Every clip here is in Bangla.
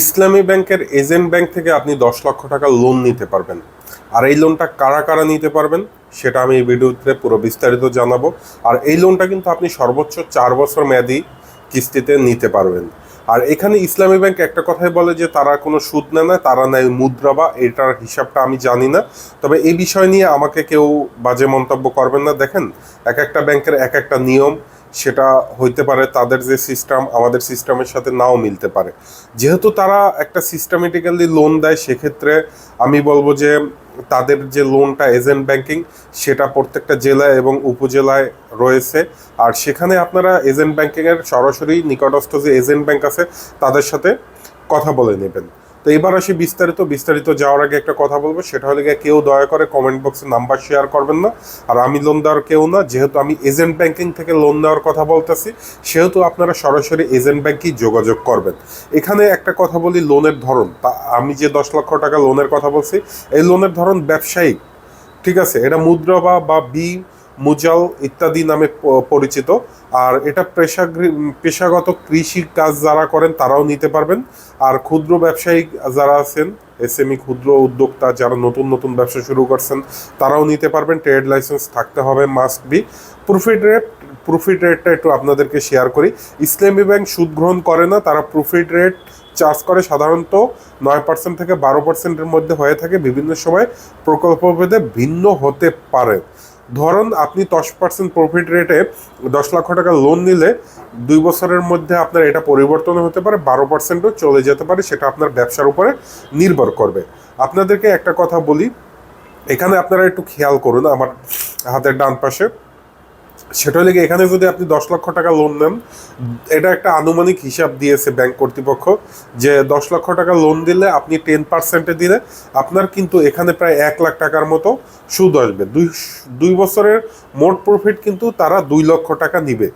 ইসলামী ব্যাংকের এজেন্ট ব্যাংক থেকে আপনি দশ লক্ষ টাকা লোন নিতে পারবেন। আর এই লোনটা কারা কারা নিতে পারবেন, সেটা আমি এই ভিডিওতে পুরো বিস্তারিত জানাব। আর এই লোনটা কিন্তু আপনি সর্বোচ্চ চার বছর মেয়াদি কিস্তিতে নিতে পারবেন। আর এখানে ইসলামী ব্যাংক একটা কথাই বলে যে, তারা কোনো সুদ নেয় না, তারা নেয় মুদ্রা বা এটার হিসাবটা আমি জানি না। তবে এই বিষয় নিয়ে আমাকে কেউ বাজে মন্তব্য করবেন না। দেখেন, এক একটা ব্যাংকের এক একটা নিয়ম সেটা হইতে পারে, তাদের যে সিস্টেম আমাদের সিস্টেমের সাথে নাও মিলতে পারে। যেহেতু তারা একটা সিস্টেমেটিক্যালি লোন দেয়, সেক্ষেত্রে আমি বলব যে তাদের যে লোনটা এজেন্ট ব্যাংকিং সেটা প্রত্যেকটা জেলায় এবং উপজেলায় রয়েছে। আর সেখানে আপনারা এজেন্ট ব্যাংকিংয়ের সরাসরি নিকটস্থ যে এজেন্ট ব্যাংক আছে, তাদের সাথে কথা বলে নেবেন। তো এবার আসি বিস্তারিত। বিস্তারিত যাওয়ার আগে একটা কথা বলব, সেটা হলে গিয়ে কেউ দয়া করে কমেন্ট বক্সে নাম্বার শেয়ার করবেন না। আর আমি লোন দেওয়ার কেউ না, যেহেতু আমি এজেন্ট ব্যাংকিং থেকে লোন দেওয়ার কথা বলতেছি, সেহেতু আপনারা সরাসরি এজেন্ট ব্যাংকেই যোগাযোগ করবেন। এখানে একটা কথা বলি লোনের ধরন। তা আমি যে দশ লক্ষ টাকা লোনের কথা বলছি, এই লোনের ধরন ব্যবসায়িক, ঠিক আছে? এটা মুদ্রা বা বা মুজাল ইত্যাদি নামে পরিচিত। আর এটা পেশা পেশাগত কৃষি কাজ যারা করেন তারাও নিতে পারবেন। আর ক্ষুদ্র ব্যবসায়ী যারা আছেন, এসএমই ক্ষুদ্র উদ্যোক্তা যারা নতুন নতুন ব্যবসা শুরু করছেন, তারাও নিতে পারবেন। ট্রেড লাইসেন্স থাকতে হবে, must be. Profit rate profit রেটটা একটু আপনাদেরকে শেয়ার করি। ইসলামী ব্যাংক সুদ গ্রহণ করে না, তারা প্রফিট রেট চার্জ করে সাধারণত নয় পার্সেন্ট থেকে বারো পার্সেন্টের মধ্যে হয়ে থাকে। বিভিন্ন সময় প্রকল্পভেদে ভিন্ন হতে পারে। ধরুন আপনি দশ পার্সেন্ট প্রফিট রেটে দশ লক্ষ টাকা লোন নিলে দুই বছরের মধ্যে আপনার এটা পরিবর্তন হতে পারে, বারো পার্সেন্টও চলে যেতে পারে, সেটা আপনার ব্যবসার উপরে নির্ভর করবে। আপনাদেরকে একটা কথা বলি, এখানে আপনারা একটু খেয়াল করুন আমার হাতের ডান পাশে। সেটা হলে এখানে যদি আপনি দশ লক্ষ টাকা লোন নেন, এটা একটা আনুমানিক হিসাব দিয়েছে ব্যাংক কর্তৃপক্ষ যে দশ লক্ষ টাকা লোন দিলে আপনি টেন পার্সেন্টে দিলে আপনার কিন্তু এখানে প্রায় এক লাখ টাকার মতো সুদ আসবে। দুই দুই বছরের মোট প্রফিট কিন্তু তারা দুই লক্ষ টাকা নিবে।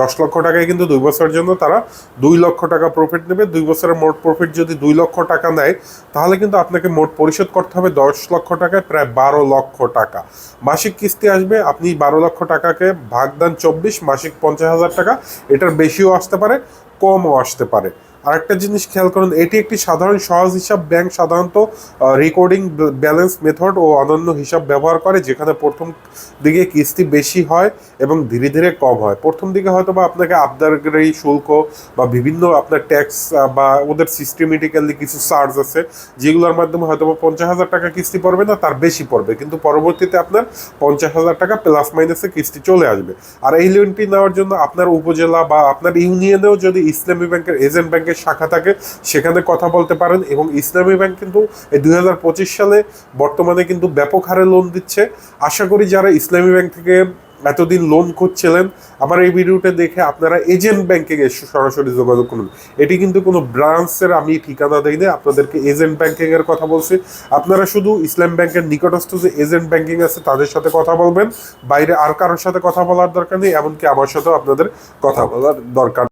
দশ লক্ষ টাকায় কিন্তু দুই বছরের জন্য তারা দুই লক্ষ টাকা প্রফিট নেবে। দুই বছরের মোট প্রফিট যদি দুই লক্ষ টাকা নেয়, তাহলে কিন্তু আপনাকে মোট পরিশোধ করতে হবে দশ লক্ষ টাকায় প্রায় বারো লক্ষ টাকা। মাসিক কিস্তি আসবে, আপনি বারো লক্ষ টাকাকে ভাগদান চব্বিশ, মাসিক পঞ্চাশ হাজার টাকা। এটার বেশিও আসতে পারে, কমও আসতে পারে। আরেকটা জিনিস খেয়াল করুন, এটি একটি সাধারণ সহজ হিসাব ব্যাংক সাধারণত রেকর্ডিং ব্যালেন্স মেথড ও অনন্য হিসাব ব্যবহার করে, যেখানে প্রথম দিকে কিস্তি বেশি হয় এবং ধীরে ধীরে কম হয়। প্রথম দিকে হয়তো বা আপনাকে আবদারগারি শুল্ক বা বিভিন্ন আপনার ট্যাক্স বা ওদের সিস্টেমেটিক্যালি কিছু চার্জ আছে, যেগুলোর মাধ্যমে হয়তো বা পঞ্চাশ হাজার টাকা কিস্তি পড়বে না, তার বেশি পড়বে। কিন্তু পরবর্তীতে আপনার পঞ্চাশ হাজার টাকা প্লাস মাইনাসে কিস্তি চলে আসবে। আর এই লোনটি নেওয়ার জন্য আপনার উপজেলা বা আপনার ইউনিয়নেও যদি ইসলামী ব্যাংকের এজেন্ট ব্যাংকের শাখা থাকে, সেখানে কথা বলতে পারেন এবং ইসলামী ব্যাংক কিন্তু এই দুই হাজার পঁচিশ সালে বর্তমানে কিন্তু ব্যাপক হারে লোন দিচ্ছে। আশা করি যারা ইসলামী ব্যাংক থেকে এতদিন লোন করছিলেন আমার এই ভিডিওটা দেখে আপনারা এজেন্ট ব্যাংকে এসে সরাসরি যোগাযোগ করুন। এটি কিন্তু কোনো ব্রাঞ্চের আমি ঠিকানা দেই না আপনাদেরকে এজেন্ট ব্যাংকিং এর কথা বলছি। আপনারা শুধু ইসলাম ব্যাংকের নিকটস্থ যে এজেন্ট ব্যাংকিং আছে, তাদের সাথে কথা বলবেন। বাইরে আর কারোর সাথে কথা বলার দরকার নেই, এমনকি আমার সাথেও আপনাদের কথা বলার দরকার